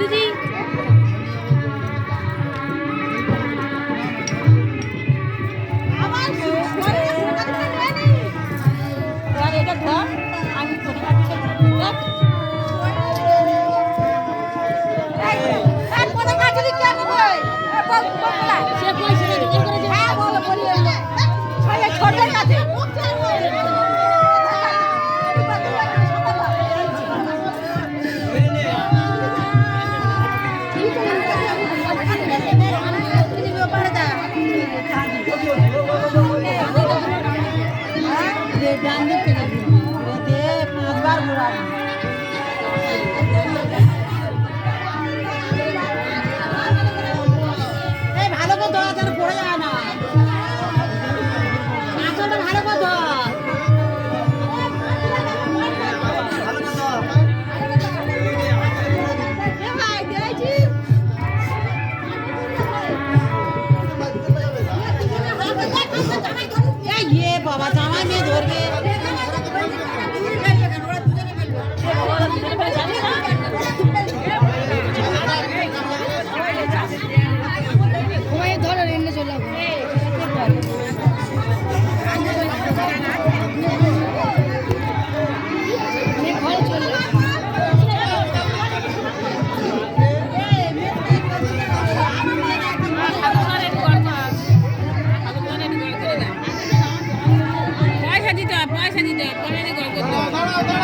দিদি var buranın. પણ એને ગણગોત